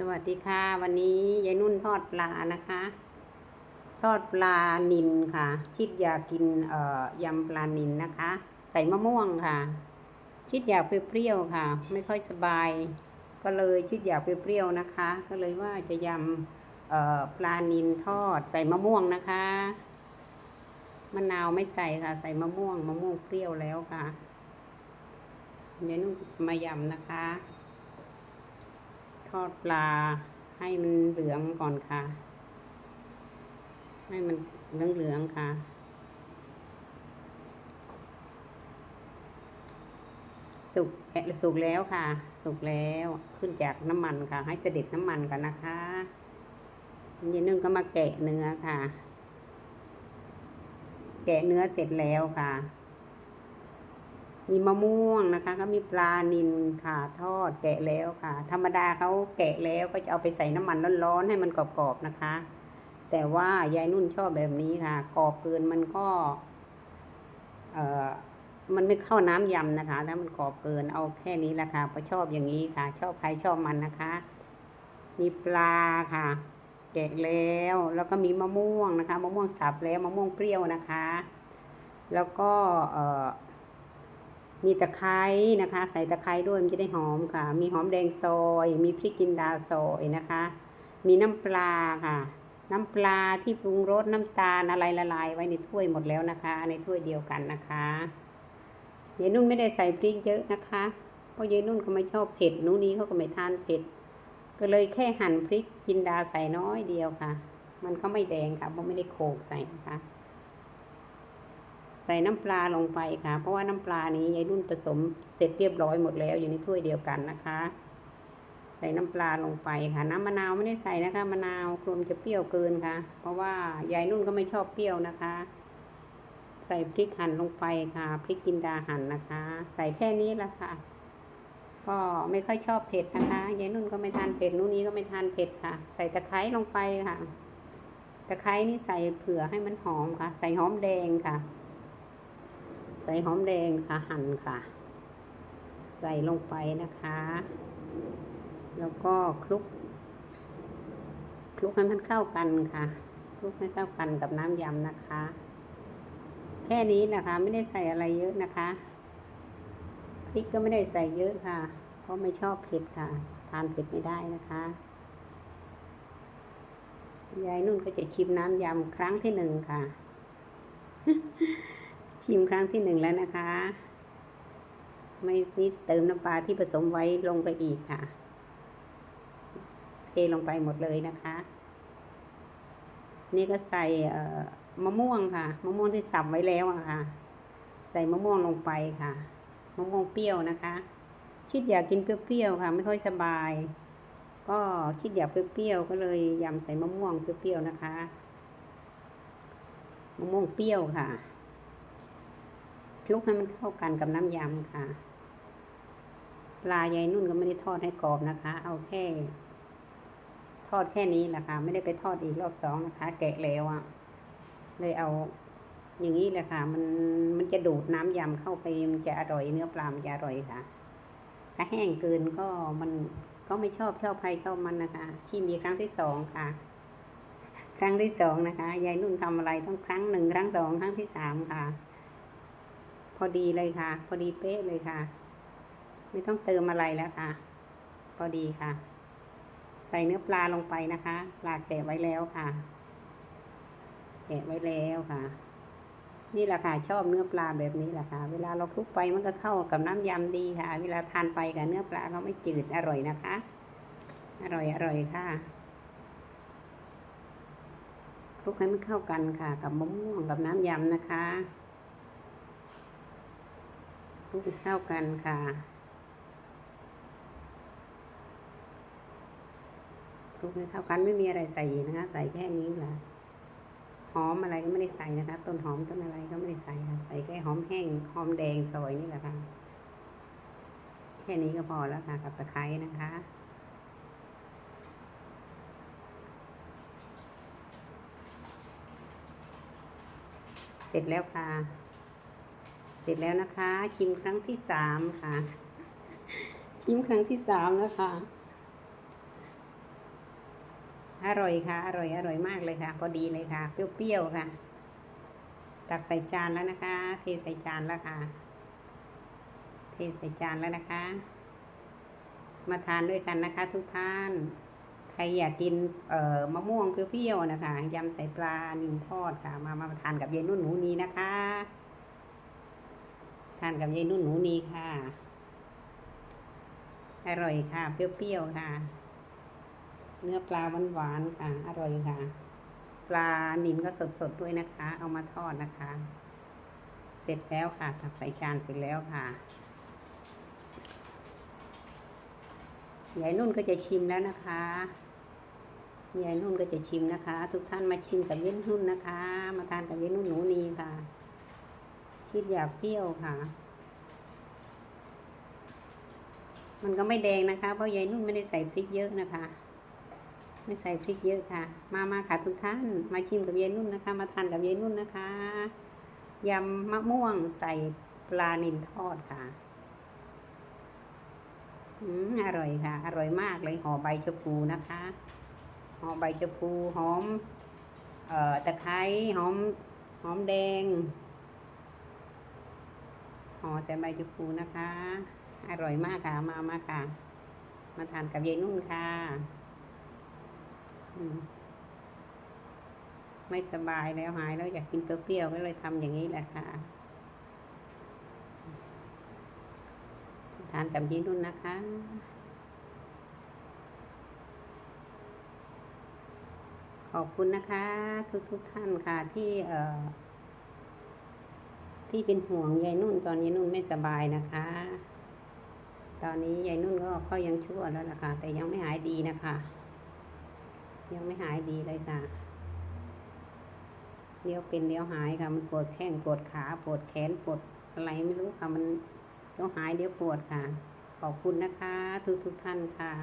สวัสดีค่ะ วันนี้ยายนุ่นทอดปลานะคะ ทอดปลานินค่ะ ชิดอยากกินเอ่อยำปลานินนะคะ ใส่มะม่วงค่ะ ชิดอยากเปรี้ยวๆค่ะ ไม่ค่อยสบาย ก็เลยชิดอยากเปรี้ยวๆนะคะ ก็เลยว่าจะยำเอ่อปลานินทอดใส่มะม่วงนะคะมะนาวไม่ใส่ค่ะ ใส่มะม่วงมะม่วงเปรี้ยวแล้วค่ะยายนุ่นมายำนะคะ ทอดปลาให้มันเหลืองก่อนค่ะ ให้มันเหลืองเหลืองค่ะ สุกแอะสุกแล้วค่ะ สุกแล้วขึ้นจากน้ำมันค่ะ ให้เสด็จน้ำมันกันนะคะยีนึ่งก็มาแกะเนื้อค่ะ แกะเนื้อเสร็จแล้วค่ะ มีมะม่วงนะคะ ก็มีปลานิลค่ะทอดแกะแล้วค่ะ ธรรมดาเขาแกะแล้วก็จะเอาไปใส่น้ำมันร้อนๆให้มันกรอบๆนะคะ แต่ว่ายายนุ่นชอบแบบนี้ค่ะกรอบเกินมันก็เอ่อมันไม่เข้าน้ำยำนะคะถ้ามันกรอบเกินเอาแค่นี้ละค่ะเพราะชอบอย่างนี้ค่ะ ชอบใครชอบมันนะคะ มีปลาค่ะ แกะแล้วแล้วก็มีมะม่วงนะคะ มะม่วงสับแล้วมะม่วงเปรี้ยวนะคะ แล้วก็เอ่อ มีตะไคร้นะคะ ใส่ตะไคร้ด้วยมันจะได้หอมค่ะ มีหอมแดงซอย มีพริกจินดาซอยนะคะ มีน้ำปลาค่ะ น้ำปลาที่ปรุงรสน้ำตาลอะไรละลายไว้ในถ้วยหมดแล้วนะคะ ในถ้วยเดียวกันนะคะยายนุ่นไม่ได้ใส่พริกเยอะนะคะ เพราะยายนุ่นก็ไม่ชอบเผ็ดหนูนี้เขาก็ไม่ทานเผ็ด ก็เลยแค่หั่นพริกจินดาใส่น้อยเดียวค่ะ มันก็ไม่แดงค่ะเพราะไม่ได้โขกใส่นะคะ ใส่น้ำปลาลงไปค่ะ เพราะว่าน้ำปลานี้ยายนุ่นผสมเสร็จเรียบร้อยหมดแล้วอยู่ในถ้วยเดียวกันนะคะ ใส่น้ำปลาลงไปค่ะ น้ำมะนาวไม่ได้ใส่นะคะมะนาวกลัวมันจะเปรี้ยวเกินค่ะ เพราะว่ายายนุ่นก็ไม่ชอบเปรี้ยวนะคะ ใส่พริกหั่นลงไปค่ะพริกจินดาหั่นนะคะ ใส่แค่นี้ละค่ะก็ไม่ค่อยชอบเผ็ดนะคะยายนุ่นก็ไม่ทานเผ็ดนู่นนี้ก็ไม่ทานเผ็ดค่ะ ใส่ตะไคร้ลงไปค่ะ ตะไคร้นี่ใส่เผื่อให้มันหอมค่ะ ใส่หอมแดงค่ะ ใส่หอมแดงค่ะหั่นค่ะ ใส่ลงไปนะคะ แล้วก็คลุก คลุกให้มันเข้ากันค่ะ คลุกให้เข้ากันกับน้ำยำนะคะ แค่นี้แหละคะไม่ได้ใส่อะไรเยอะนะคะพริกก็ไม่ได้ใส่เยอะค่ะ เพราะไม่ชอบเผ็ดค่ะ ทานเผ็ดไม่ได้นะคะยายนุ่นก็จะชิมน้ำยำครั้งที่หนึ่งค่ะ ชิมครั้งที่หนึ่งแล้วนะคะ ไม่นี่เติมน้ำปลาที่ผสมไว้ลงไปอีกค่ะ เทลงไปหมดเลยนะคะ นี่ก็ใส่มะม่วงค่ะ มะม่วงที่สับไว้แล้วอะค่ะ ใส่มะม่วงลงไปค่ะ มะม่วงเปรี้ยวนะคะ ชิดอยากกินเปรี้ยวๆค่ะ ไม่ค่อยสบาย ก็ชิดอยากเปรี้ยวๆก็เลยยำใส่มะม่วงเปรี้ยวๆนะคะ มะม่วงเปรี้ยวค่ะ คลุกให้มันเข้ากันกับน้ำยำค่ะ ปลายายนุ่นก็ไม่ได้ทอดให้กรอบนะคะ เอาแค่ ทอดแค่นี้แหละค่ะ ไม่ได้ไปทอดอีกรอบสองนะคะ แกะแล้วอะ่ะ เลยเอา อย่างนี้แหละค่ะ มันมันจะดูดน้ำยำเข้าไปมันจะอร่อยเนื้อปลามันจะอร่อยค่ะ ถ้าแห้งเกินก็มันก็ไม่ชอบชอบใครชอบมันนะคะ ชิมอีกครั้งที่สองค่ะครั้งที่สองนะคะ ยายนุ่นทำอะไรต้องครั้งหนึ่งครั้งสองครั้งที่สามค่ะ พอดีเลยค่ะ พอดีเป๊ะเลยค่ะ ไม่ต้องเติมอะไรแล้วค่ะ พอดีค่ะ ใส่เนื้อปลาลงไปนะคะ ปลาแกะไว้แล้วค่ะ แกะไว้แล้วค่ะ นี่แหละค่ะ ชอบเนื้อปลาแบบนี้แหละค่ะ เวลาเราคลุกไปมันก็เข้ากับน้ำยำดีค่ะ เวลาทานไปกับเนื้อปลาเขาไม่จืดอร่อยนะคะ อร่อยอร่อยค่ะคลุกให้มันเข้ากันค่ะ กับมะม่วงกับน้ำยำนะคะ ลุกให้เข้ากันค่ะคลุกให้เข้ากันไม่มีอะไรใส่นะคะ ใส่แค่นี้แหละหอมอะไรก็ไม่ได้ใส่นะคะ ต้นหอมต้นอะไรก็ไม่ได้ใส่ค่ะใส่แค่หอมแห้งหอมแดงซอยนี่แหละค่ะแค่นี้ก็พอแล้วค่ะกับตะไคร้นะคะเสร็จแล้วค่ะ สร็จแล้วนะคะ ชิมครั้งที่สามค่ะ ชิมครั้งที่สามแล้วค่ะ อร่อยค่ะ อร่อยอร่อยมากเลยค่ะ พอดีเลยค่ะ เปรี้ยวๆค่ะ ตักใส่จานแล้วนะคะ เทใส่จานแล้วค่ะ เทใส่จานแล้วนะคะ มาทานด้วยกันนะคะ ทุกท่าน ใครอยากกินเอ่อมะม่วงเปรี้ยวๆนะคะยำใส่ปลานิลทอดค่ะ มามาทานกับเยายนุ่นหนูนีนะคะ ทานกับยายนุ่นหนูนีค่ะ อร่อยค่ะ เปรี้ยวๆค่ะ เนื้อปลาหวานๆค่ะ อร่อยค่ะ ปลานิลก็สดๆด้วยนะคะ เอามาทอดนะคะ เสร็จแล้วค่ะตักใส่จานเสร็จแล้วค่ะยายนุ่นก็จะชิมแล้วนะคะยายนุ่นก็จะชิมนะคะ ทุกท่านมาชิมกับยายนุ่นนะคะ มาทานกับยายนุ่นหนูนีค่ะ ชิดอยากเปรี้ยวค่ะ มันก็ไม่แดงนะคะ เพราะยายนุ่นไม่ได้ใส่พริกเยอะนะคะ ไม่ใส่พริกเยอะค่ะ มามาค่ะทุกท่าน มาชิมกับยายนุ่นนะคะ มาทานกับยายนุ่นนะคะยำมะม่วงใส่ปลานิลทอดค่ะ อืมอร่อยค่ะ อร่อยมากเลยห่อใบชะพูนะคะห่อใบชะพูหอม เอ่อตะไคร้หอม หอมแดง ห่อใส่ใบชะพูนะคะ อร่อยมากค่ะ มามาค่ะ มาทานกับยายนุ่นค่ะไม่สบายแล้วหายแล้วอยากกินเปรี้ยวๆก็เลยทำอย่างนี้แหละค่ะ ทานกับยีนุ่นนะคะ ขอบคุณนะคะ ทุกๆทท่านค่ะที่เอ่อ ที่เป็นห่วงยายนุ่นตอนยายนุ่นไม่สบายนะคะ ตอนนี้ยายนุ่นก็ก็ยังชั่วแล้วนะคะแต่ยังไม่หายดีนะคะ ยังไม่หายดีเลยค่ะเดี๋ยวเป็นเดี๋ยวหายค่ะ มันปวดแข้งปวดขาปวดแขนปวดอะไรไม่รู้ค่ะ มันเดี๋ยวหายเดี๋ยวปวดค่ะ ขอบคุณนะคะ ทุกทุกท่านค่ะ